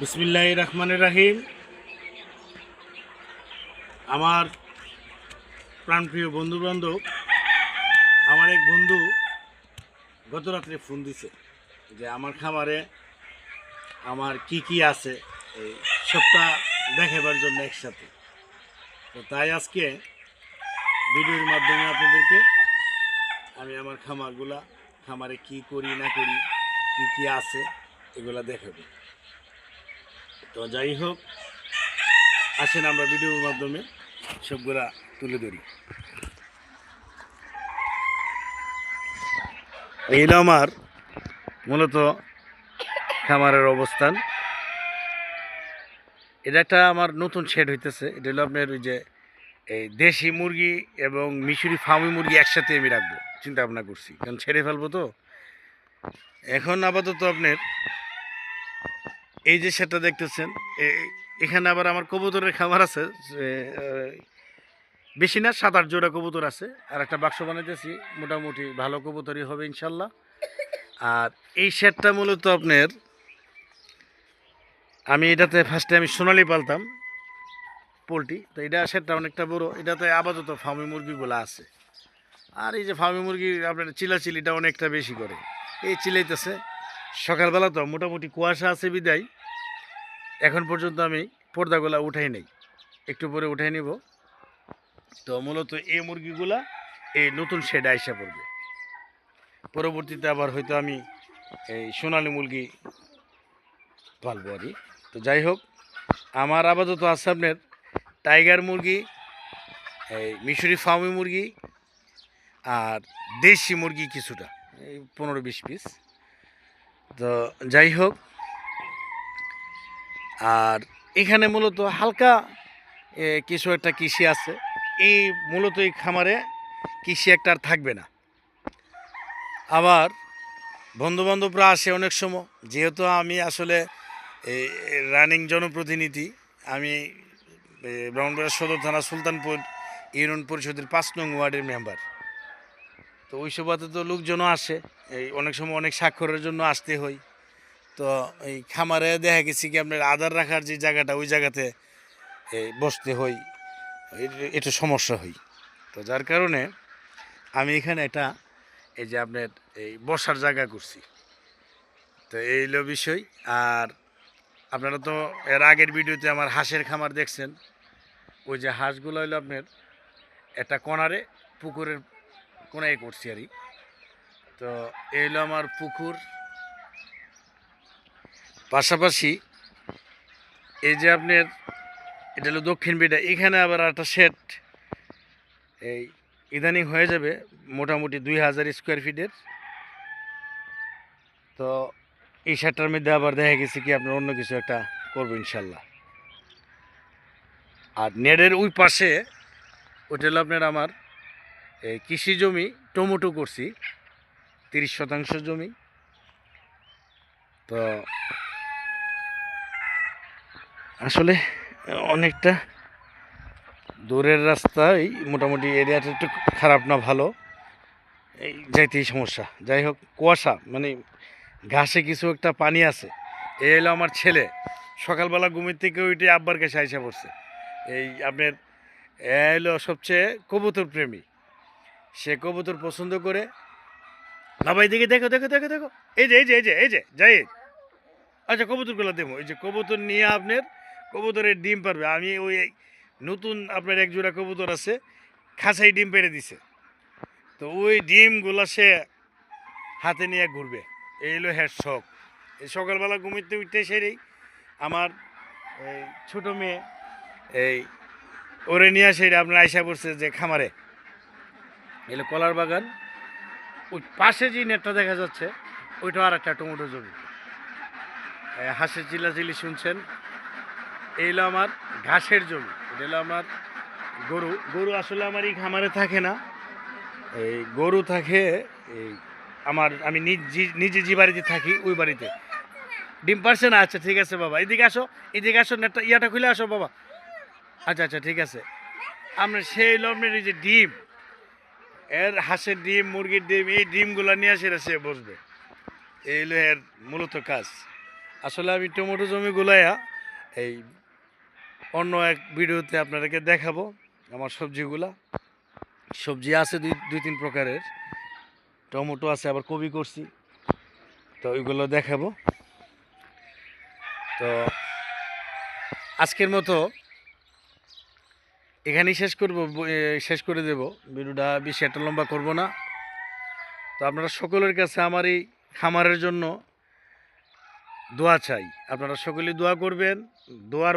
বিসমিল্লাহ রহমানের রাহিম। আমার প্রাণপ্রিয় বন্ধু বান্ধব আমার এক বন্ধু গত রাত্রে ফোন দিছে যে আমার খামারে আমার কি কি আছে এই সবটা দেখাবার জন্য একসাথে। তো তাই আজকে ভিডিওর মাধ্যমে আপনাদেরকে আমি আমার খামারগুলা, খামারে কি করি, না করি, কি কি আছে, এগুলা দেখাবো। তো যাই হোক, আসেন আমরা ভিডিওর মাধ্যমে সবগুলা তুলে ধরি। এই আমার মূলত খামারের অবস্থান। এটা একটা আমার নতুন শেড হইতেছে। এটা হলো আপনার ওই যে, এই দেশি মুরগি এবং মিশরি ফার্মি মুরগি একসাথে আমি রাখব, চিন্তা ভাবনা করছি। কারণ ছেড়ে ফেলব তো। এখন আপাতত আপনার এই যে সেটা দেখতেছেন এখানে আবার আমার কবুতরের খাবার আছে বেশি না, সাত, আট জোড়া কবুতর আছে, আর একটা বাক্স বানাইতেছি, মোটামুটি ভালো কবুতরই হবে ইনশাল্লাহ। আর এই শেডটা মূলত আপনার, আমি এটাতে ফার্স্টে আমি সোনালি পালতাম, পোলট্রি, তো এটা শেডটা অনেকটা বড়, এটাতে আপাতত ফার্মি মুরগিগুলো আছে। আর এই যে ফার্মি মুরগি, আপনার চিলাচিলিটা অনেকটা বেশি করে, এই চিলাইতেছে সকালবেলা তো মোটামুটি কুয়াশা আছে বিদায়। এখন পর্যন্ত আমি পর্দাগুলা উঠাই নেই। একটু পরে উঠাই নিব। তো মূলত এই মুরগিগুলা এই নতুন শেডে আইসা পড়বে। পরবর্তীতে আবার হয়তো আমি এই সোনালি মুরগি পালবো আর তো যাই হোক, আমার আপাতত আপনার টাইগার মুরগি, এই মিশরি ফার্মি মুরগি আর দেশি মুরগি কিছুটা, এই পনেরো বিশ পিস। তো যাই হোক, আর এখানে মূলত হালকা কিছু একটা কৃষি আছে। এই মূলত এই খামারে কৃষি একটা আর থাকবে না। আবার বন্ধুবান্ধবরা আসে অনেক সময়, যেহেতু আমি আসলে রানিং জনপ্রতিনিধি, আমি ব্রাহ্মণবাড়িয়া সদর থানা সুলতানপুর ইউনিয়ন পরিষদের পাঁচ নং ওয়ার্ডের মেম্বার। তো ওই সভাতে তো লোকজনও আসে। এই অনেক সময় অনেক স্বাক্ষরের জন্য আসতে হয়। তো এই খামারে দেখা গেছে কি আপনার আদার রাখার যে জায়গাটা, ওই জায়গাতে এই বসতে হয়। এ- একটু সমস্যা হয়। তো যার কারণে আমি এখানে একটা, এই যে আপনার এই বসার জায়গা করছি। তো এই বিষয়। আর আপনারা তো এর আগের ভিডিওতে আমার হাঁসের খামার দেখছেন। ওই যে হাঁসগুলো হলো আপনার একটা কোনারে পুকুরের কোনায় করছি আর। তো এই হলো আমার পুকুর। পাশাপাশি এই যে আপনার, এটা হলো দক্ষিণ বেটা, এখানে আবার একটা সেট এই ইদানিং হয়ে যাবে মোটামুটি দুই হাজার স্কোয়ার ফিটের তো এই সেটটার মধ্যে আবার দেখা গেছে কি আপনার অন্য কিছু একটা করব ইনশাল্লাহ। আর নেটের ওই পাশে ওটা হলো আপনার আমার কৃষি জমি, টমেটো করছি, তিরিশ শতাংশ জমি। তো আসলে অনেকটা দূরের রাস্তায় মোটামুটি এরিয়াটা একটু খারাপ না ভালো। এই যাইতেই সমস্যা। যাই হোক, কুয়াশা মানে ঘাসে কিছু একটা পানি আছে। এই হলো আমার ছেলে। সকালবেলা ঘুমের থেকে ওইটি আব্বার কাছে আইসা পড়ছে। এই আপনার, এ হলো সবচেয়ে কবুতর প্রেমী। সে কবুতর পছন্দ করে। বাবা এদিকে দেখো দেখো দেখো দেখো। এই যে এই যে এই যে এই যে যাই আচ্ছা কবুতরগুলো দেবো এই যে কবুতর নিয়ে আপনার কবুতরের ডিম পারবে। আমি ওই নতুন আপনার এক জোড়া কবুতর আছে, খাসাই ডিম পেড়ে দিছে। তো ওই ডিমগুলো সে হাতে নিয়ে ঘুরবে। এই হলো হ্যাঁ শখ। এই সকালবেলা ঘুমিতে উঠতে সেরেই আমার এই ছোটো মেয়ে এই ওরে নিয়ে সেরে আপনার আইসা পড়ছে যে খামারে। এলো কলার বাগান, ওই পাশে যে নেটটা দেখা যাচ্ছে ওইটা আর একটা টমেটো জমি। হাঁসের চিলাচিলি শুনছেন এই হলো আমার ঘাসের জমি, এটা হলো আমার গরু। গরু আসলে আমার এই খামারে থাকে না। এই গরু থাকে, এই আমার, আমি নিজ- যে বাড়িতে থাকি, ওই বাড়িতে। ডিম পারছে না? আচ্ছা ঠিক আছে বাবা, এদিকে আসো এদিকে আসো, নেটটা, ইয়াটা খুলে আসো বাবা। আচ্ছা আচ্ছা ঠিক আছে। আমরা সেই লম্বের এই যে ডিম এর হাঁসের ডিম, মুরগির ডিম, এই ডিমগুলো নিয়ে আসে সে বসবে। এই হলো এর মূলত কাজ। আসলে আমি টমেটো জমি গুলাইয়া এই অন্য এক ভিডিওতে আপনাদেরকে দেখাবো আমার সবজিগুলা। সবজি আছে দুই দুই তিন প্রকারের। টমেটো আছে, আবার কবি করছি। তো ওইগুলো দেখাবো। তো আজকের মতো এখানেই শেষ করব শেষ করে দেব। ভিডিওটা বেশি একটা লম্বা করব না। তো আপনারা সকলের কাছে আমার এই খামারের জন্য দোয়া চাই। আপনারা সকলেই দোয়া করবেন। দোয়ার